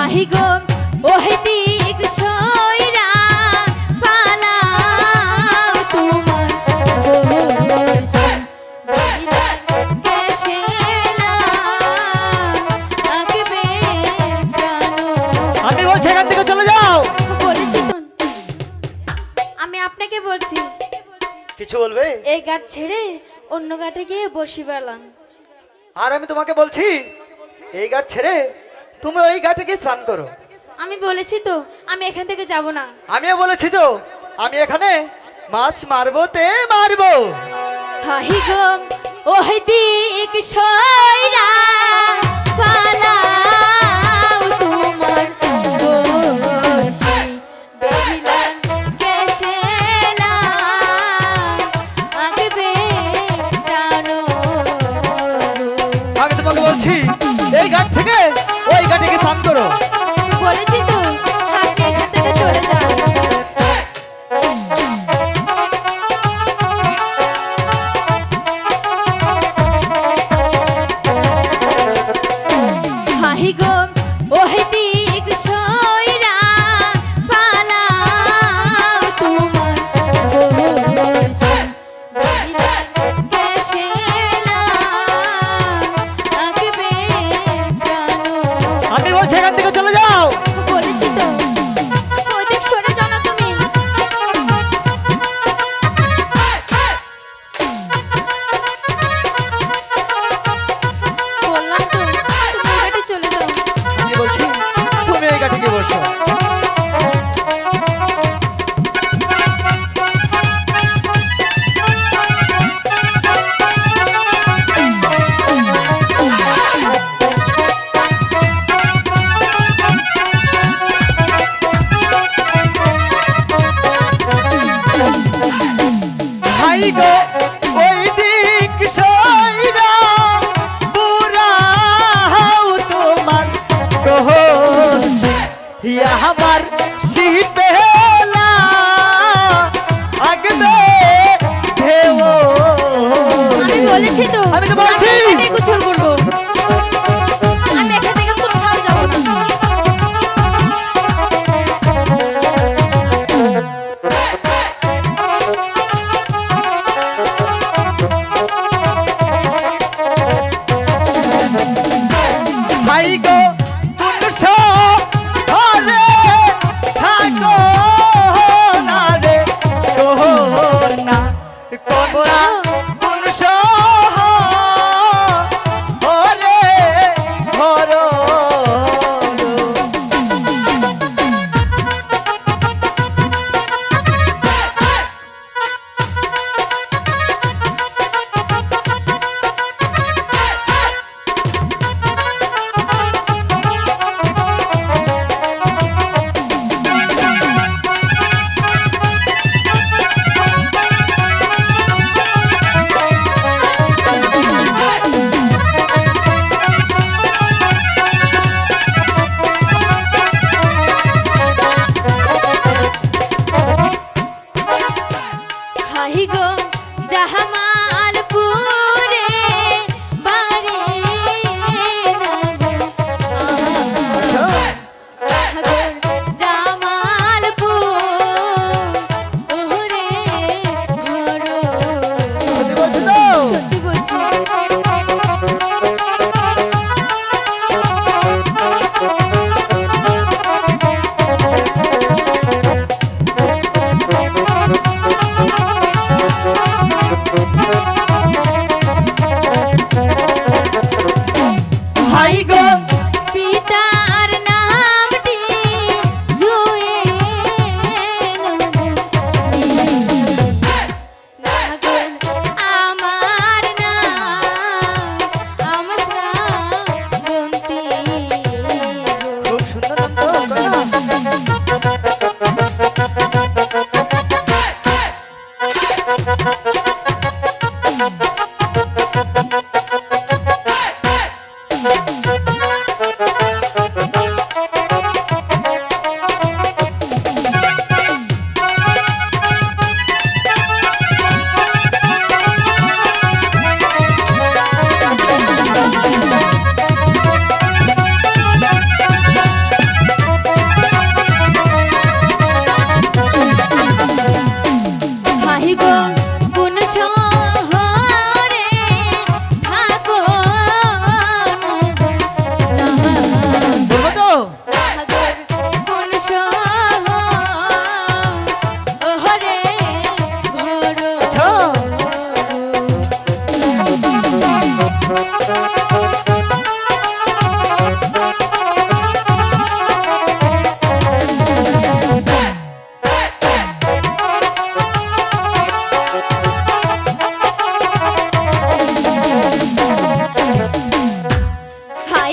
হাহি গো ওহে দিক সইরা পালাও তোমার আমি বলছি এখান থেকে চলে যাও। বলেছি আমি আপনাকে বলছি কিছু বলবে? এই গাছ ছেড়ে অন্য গাটে গিয়ে বসি পেলাম আর আমি তোমাকে বলছি এই ঘাট ছেড়ে তুমি ওই ঘাটে গিয়ে স্নান করো। আমি বলেছি তো আমি এখান থেকে যাব না। আমিও বলেছি তো আমি এখানে মাছ মারবো তে মারবো। হাহি গো ওহে দিক সইরা পালাও তোমার বেহিলা জানো আমি তোমাকে বলছি এই ঘাট থেকে ওই ঘাটে গিয়ে স্নান করো। বলেছি তো।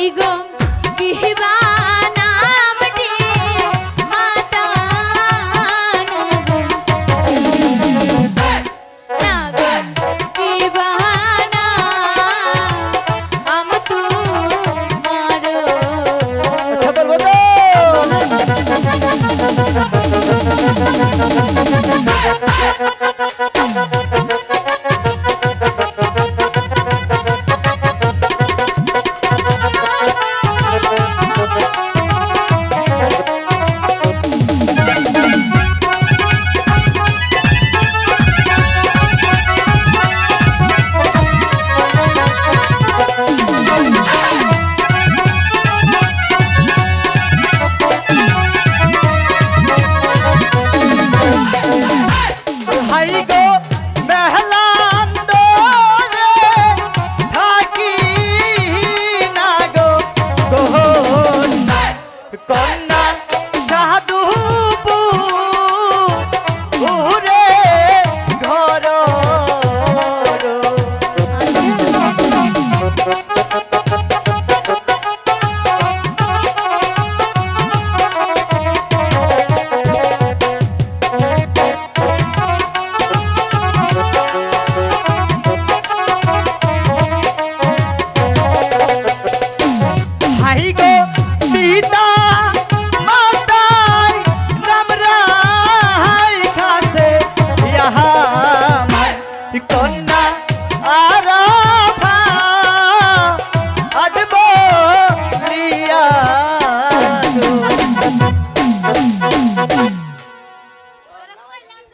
amigo con